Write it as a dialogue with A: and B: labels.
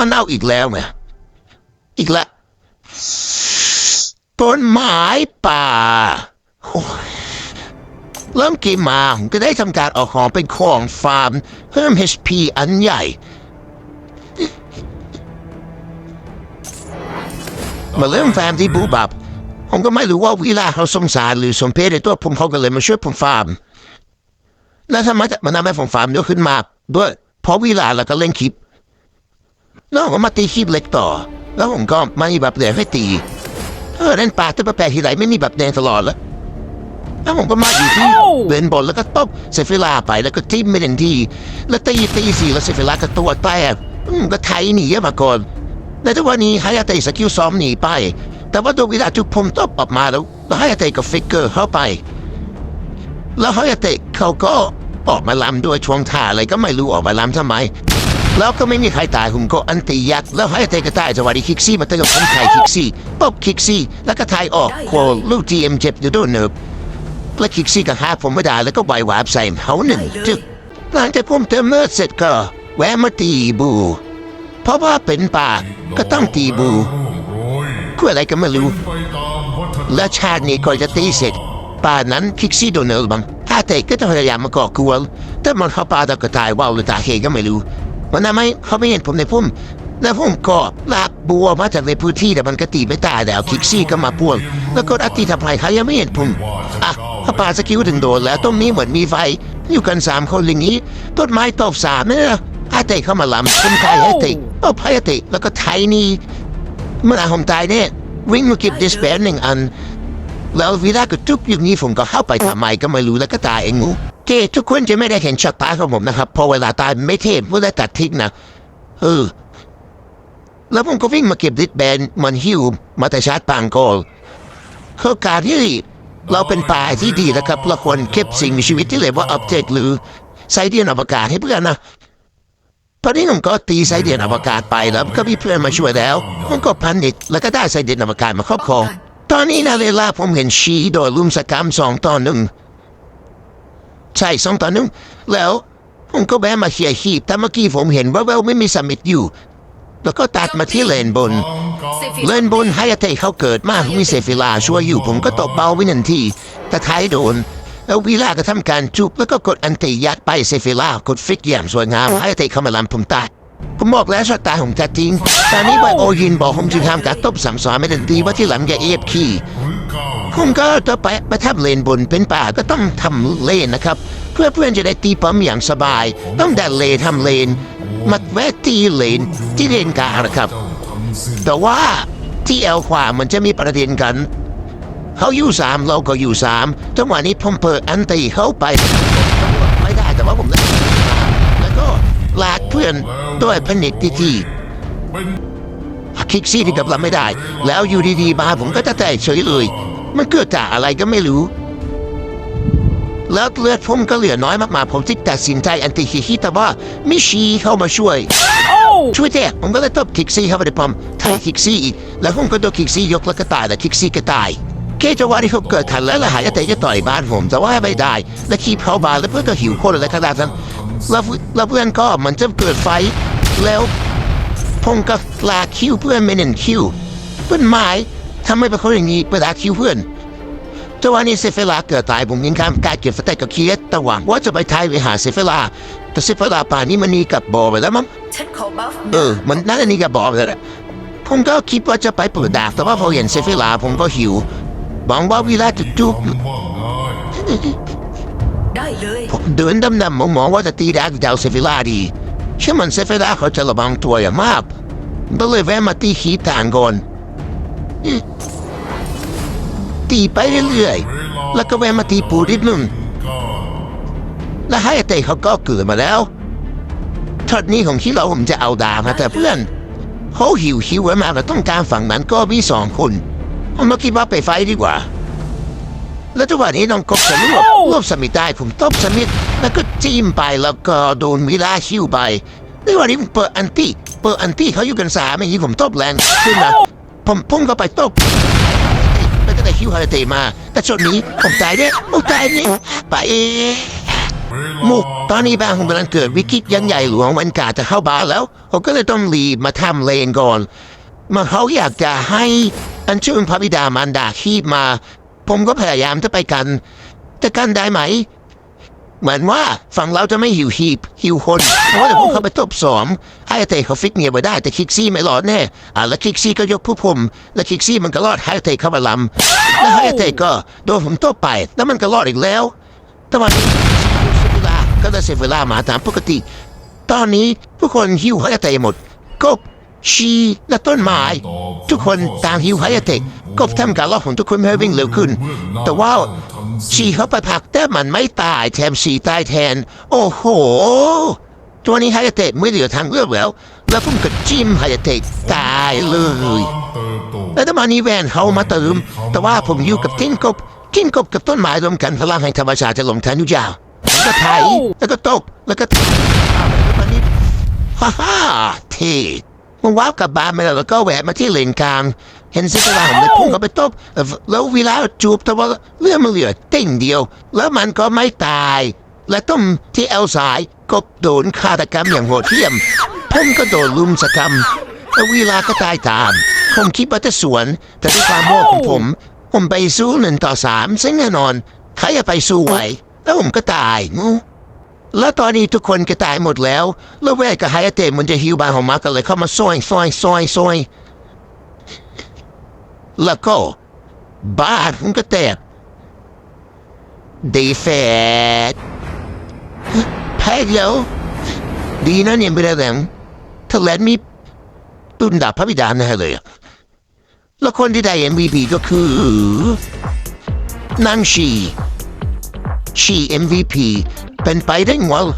A: มันเอาอีกแล้วไงอีกแล้วต้นไม้ป่า เริ่มเกมมาผมก็ได้ทำการออกของเป็นของฟาร์ม เพิ่ม HP อันใหญ่ มาเริ่มฟาร์มที่บูบับ ผมก็ไม่รู้ว่าเวลาเขาสงสารหรือสมเพชในตัวผมเขาก็เลยมาช่วยผมฟาร์ม แล้วทำไมมันทำให้ผมฟาร์มเยอะขึ้นมาด้วยเพราะเวลาเราก็เล่นคลิป แล้วผมก็มาตีคลิปเล็กต่อ แล้วผมก็ไม่มีแบบแดงให้ตีเออเล่นปลาตัวแปลกๆทีไรไม่มีแบบแดงตลอดแล้วแล้วผมก็มาอยู่ที่เลนบอลแล้วก็ตบเซฟิลาไปแล้วก็จิ้มไม่เต็มที่แล้วตีตีสี่แล้วเซฟิลาก็ตัวแตกอืมก็ไทยหนีมาก่อนแต่ทุกวันนี้ไฮยาเตะสกิลซ้อมหนีไป แต่ว่าตัวเวลาทุกผมตบออกมาแล้วแล้วไฮยาเตะก็ฟิกเกอร์เข้าไป แล้วไฮยาเตะเขาก็ออกมาลำด้วยช่วงท่าอะไรก็ไม่รู้ออกมาลำทำไม แล้วก็ไม่มีใครตายผมก็อันตียักษ์แล้วไฮยาเตะก็ตายจังหวะที่คิกซี่มาเตะกับผมไทยคิกซี่ปบคิกซี่แล้วก็ทายออกโคลูกจีเอ็มเจ็บอยู่ด้วยเนิบและคิกซี่ก็หาผมไม่ได้แล้วก็ไหวหวาบใส่เขาหนึ่งจึกหลังจากผมเติมเลือดเสร็จก็แวะมาตีบู เพราะว่าเป็นป่าก็ต้องตีบูคืออะไรก็ไม่รู้และชาตินี้ก็จะตีเสร็จป่านั้นคิกซี่โดนเนลบังถ้าเตะก็จะพยายามมาก่อกวนแต่มันเข้าป่าตะกระตายว่าวหรือตาเหตุก็ไม่รู้ มันทำไมเขาไม่เห็นผมในพุ่ม แล้วผมก็ลากบัวมาจากในพื้นที่แต่มันก็ตีไม่ตายแล้วคิกซี่ก็มาป่วนแล้วก็อัติทำไมเขายังไม่เห็นผมอะเขาปาสกิลถึงโดนแล้วตรงนี้เหมือนมีไฟ อยู่กันสามคนอย่างนี้ต้นไม้ตบสามเนี่ยอาเตะเข้ามาลำคนไทยให้เตะเอาไพ่เตะแล้วก็ไทยนี่เมื่อผมตายเนี่ยวิ่งมาเก็บดิสแปนหนึ่งอัน แล้วเวลาก็ทุกอย่างนี้ผมก็เข้าไปทำไมก็ไม่รู้แล้วก็ตายเองงู เจทุกคนจะไม่ได้เห็นช็อตตายของผมนะครับพอเวลาตายไม่เทพเวลาตัดทิ้งนะเออแล้วผมก็วิ่งมาเก็บดิสแบนมันหิวมาแต่ชาร์จปางโกลคือการที่เราเป็นป่าที่ดีนะครับเราควรเก็บสิ่งมีชีวิตที่เรียกว่าอัปเดตหรือไซเดียนอวกาศให้เพื่อนนะตอนนี้ผมก็ตีไซเดียนอวกาศไปแล้วก็มีเพื่อนมาช่วยแล้วผมก็พันิดแล้วก็ได้ไซเดียนอวกาศมาครอบครองตอนนี้นะเวลาผมเห็นชีโดยลุมสกรรมสองต่อหนึ่ง ใช่สองต่อหนึ่งแล้วผมก็แวะมาเคลียร์ฮีบแต่เมื่อกี้ผมเห็นว่าแววไม่มีสมิธอยู่ แล้วก็ตัดมาที่เลนบน เลนบนไฮยาเตะเขาเกิดมากมีเซฟิลาช่วยอยู่ ผมก็ตบเบาไว้หนึ่งทีแต่ท้ายโดนแล้ววิลาก็ทำการจุบแล้วก็กดอันติยัดไปเซฟิลากดฟิกอย่างสวยงามไฮยาเตะเข้ามาลำผมตายผมบอกแล้วชะตาผมจะจริงตอนนี้ไบโอยินบอกผมจึงทำการตบสามสอนไม่ทันทีว่าที่หลังอย่าเอฟคี ผมก็จะไปไปทำเลนบนเป็นป่าก็ต้องทำเลนนะครับ เพื่อเพื่อนจะได้ตีปั๊มอย่างสบาย ต้องดันเลนทำเลนมาแวะตีเลนที่เลนกลางนะครับ แต่ว่าที่เอลขวามันจะมีประเด็นกันเขาอยู่สามเราก็อยู่สามจังหวะนี้ผมเปิดอันตีเข้าไป ไม่ได้แต่ว่าผมได้แล้วก็ลากเพื่อนด้วยพนิกที่ที่คิกซี่ที่กับเราไม่ได้ แล้วอยู่ดีๆมาผมก็จะแตกเฉยเลย มันเกิดจากอะไรก็ไม่รู้ แล้วเลือดผมก็เหลือน้อยมากๆ ผมจึงตัดสินใจอันติฮิฮิแต่ว่ามิชีเข้ามาช่วย ช่วยแท้ผมก็เลยตบคิกซี่เข้าไปในปอมทายคิกซี่อีก แล้วผมก็โดนคิกซี่ยกแล้วก็ตายแล้วคิกซี่ก็ตายเคจังหวะที่เขาเกิดทันแล้วละหายจะเตะจะต่อยบ้านผมแต่ว่าไม่ได้ แล้วคีบเข้าบ้านแล้วเพื่อนก็หิวโคตรเลยขนาดนั้นแล้วแล้วเพื่อนก็มันจะเกิดไฟแล้วผมก็ลากคิวเพื่อนไม่เน้นคิวเพื่อนหมาย ทำไมเป็นคนอย่างนี้ไปลากคิวเพื่อนจังหวะนี้เซฟิลาเกิดตายผมยังข้ามการเก็บสเต็กกับเคียสแต่หวังว่าจะไปทายไปหาเซฟิลาแต่เซฟิลาป่านนี้มันหนีกลับบอไปแล้วมั้ง
B: ฉันขอบัฟ
A: เออ มันน่าจะหนีกลับบอไปแล้วแหละผมก็คิดว่าจะไปเปิดดาบแต่ว่าพอเห็นเซฟิลาผมก็หิวหวังว่าเวลาจะจุบ
B: ได้เลย
A: ผมเดินดำๆมองๆว่าจะตีดาบดาวเซฟิลาดีเชื่อมันเซฟิลาเขาจะระวังตัวอย่างมากก็เลยแวะมาตีขีต่างก่อน ตีไปเรื่อยๆ แล้วก็แวะมาตีปูนิดนึงและให้เตะเขาก็เกิดมาแล้วทอดนี้ของที่เราผมจะเอาดาบมาแต่เพื่อนเขาหิวหิวไว้มาก็ต้องการฝั่งนั้นก็มีสองคนผมก็คิดว่าไปไฟดีกว่า แล้วจังหวะนี้น้องกบจะรวบรวบสมิธได้ผมตบสมิธแล้วก็จิ้มไปแล้วก็โดนวิลาคิวไปในวันนี้ผมเปิดอันตี้เปิดอันตี้เขาอยู่กันสามอย่างนี้ผมตบแรงขึ้นนะ ผมพุ่งเข้าไปตบแล้วก็ได้คิวฮาราเตะมา แต่ช็อตนี้ผมตายเนี่ยผมตายเนี่ยไปมุกตอนนี้บ้านผมกำลังเกิดวิกฤตยังใหญ่หลวงมันกาจะเข้าบ้านแล้วผมก็เลยต้องรีบมาทำเลนก่อน มาเขาอยากจะให้อัญเชิญพระบิดามารดาขีบมา ผมก็พยายามจะไปกัน จะกันได้ไหม เหมือนว่าฝั่งเราจะไม่หิวหีบหิวคนเพราะว่าเดี๋ยวผมเขาไปตบสอมให้เตะเขาฟิกเมียไว้ได้แต่คิกซี่ไม่รอดแน่อ่าแล้วคิกซี่ก็ยกผู้ผมแล้วคิกซี่มันก็รอดให้เตะเข้ามาลำแล้วให้เตะก็โดนผมตบไปแล้วมันก็รอดอีกแล้วแต่วันนี้เวลาก็ได้เสียเวลามาตามปกติ ตอนนี้ทุกคนหิวให้เตะหมดกบ ชีและต้นไม้ทุกคนต่างหิวให้เตะกบทำการรอบของทุกคนให้วิ่งเร็วขึ้น แต่ว่าชีเขาไปพักแต่มันไม่ตายแถมชีตายแทน โอ้โห ตัวนี้ไฮยาเตะไม่เหลือทางเลือกแล้ว แล้วผมก็จิ้มไฮยาเตะตายเลยแล้วตอนนี้แวนเขามาเติม แต่ว่าผมอยู่กับทิ้งกบทิ้งกบกับต้นไม้รวมกันพลังแห่งธรรมชาติจะลงทันอยู่ยาวแล้วก็ไถแล้วก็ตกแล้วก็แล้วตอนนี้ฮ่าฮ่าเท่ มันว้าวกลับบ้านมาแล้วแล้วก็แวะมาที่เลนกลางเห็นสิกลาผมเลยพุ่งเข้าไปตบแล้วเวลาจูบแต่ว่าเลือดมันเหลือเต้งเดียว แล้วมันก็ไม่ตาย และต้มที่เอลสายก็โดนฆาตกรรมอย่างโหดเหี้ยมผมก็โดนลุมสกรรมแล้วเวลาก็ตายตามผมคิดว่าจะสวน แต่ด้วยความโมโหของผม ผมไปสู้หนึ่งต่อสามซึ่งแน่นอนใครจะไปสู้ไหวแล้วผมก็ตายงู แล้วตอนนี้ทุกคนก็ตายหมดแล้ว แล้วแวกกับไฮอาเตะมันจะฮิวบานของมาก็เลยเข้ามาซอยซอยซอยซอยแล้วก็บ้านก็แตกดีแฟดแพ้เดียวดีนะเนี่ยไม่ได้แรงถ้าแลนมีตุนดาพระบิดาแน่เลยแล้วคนที่ได้ MVP ก็คือนางชีชี MVP been fighting? Well,